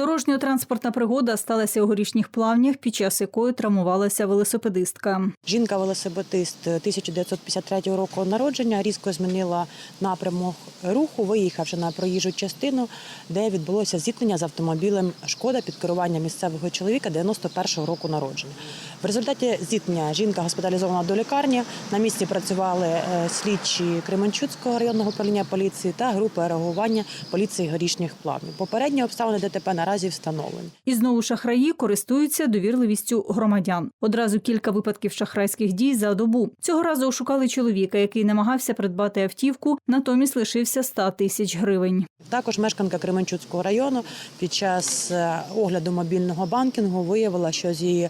Дорожньо-транспортна пригода сталася у горішніх плавнях, під час якої травмувалася велосипедистка. Жінка-велосипедист 1953 року народження різко змінила напрямок руху, виїхавши на проїжджу частину, де відбулося зіткнення з автомобілем Шкода під керуванням місцевого чоловіка 91-го року народження. В результаті зіткнення жінка госпіталізована до лікарні. На місці працювали е, слідчі Кременчуцького районного управління поліції та групи реагування поліції горішніх плавнів. Попередні обставини ДТП наразі встановлені. І знову шахраї користуються довірливістю громадян. Одразу кілька випадків шахрайських дій за добу. Цього разу ошукали чоловіка, який намагався придбати автівку, натомість лишився 100 тисяч гривень. Також мешканка Кременчуцького району під час е, огляду мобільного банкінгу виявила, що з її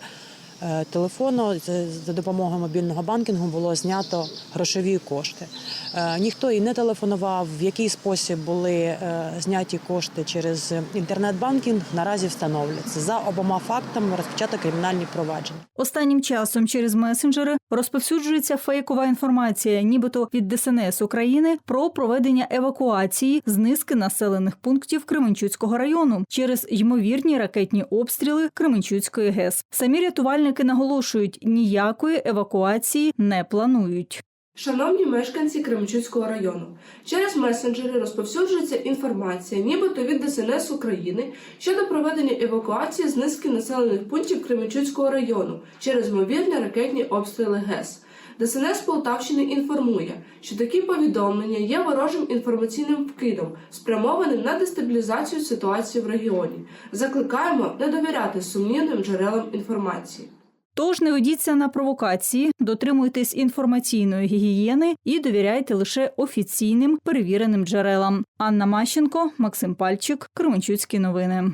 е, телефону за допомогою мобільного банкінгу було знято грошові кошти. Е, Ніхто їй не телефонував, в який спосіб були е, зняті кошти через інтернет-банкінг. Наразі встановлюється за обома фактами розпочато кримінальні провадження. Останнім часом через месенджери розповсюджується фейкова інформація, нібито від ДСНС України про проведення евакуації з низки населених пунктів Кременчуцького району через ймовірні ракетні обстріли Кременчуцької ГЕС. Самі рятувальники наголошують, ніякої евакуації не планують. Шановні мешканці Кременчуцького району, через месенджери розповсюджується інформація, нібито від ДСНС України щодо проведення евакуації з низки населених пунктів Кременчуцького району через ймовірні ракетні обстріли ГЕС. ДСНС Полтавщини інформує, що такі повідомлення є ворожим інформаційним вкидом, спрямованим на дестабілізацію ситуації в регіоні. Закликаємо не довіряти сумнівним джерелам інформації. Тож не ведіться на провокації, дотримуйтесь інформаційної гігієни і довіряйте лише офіційним перевіреним джерелам. Анна Мащенко, Максим Пальчик, Кременчуцькі новини.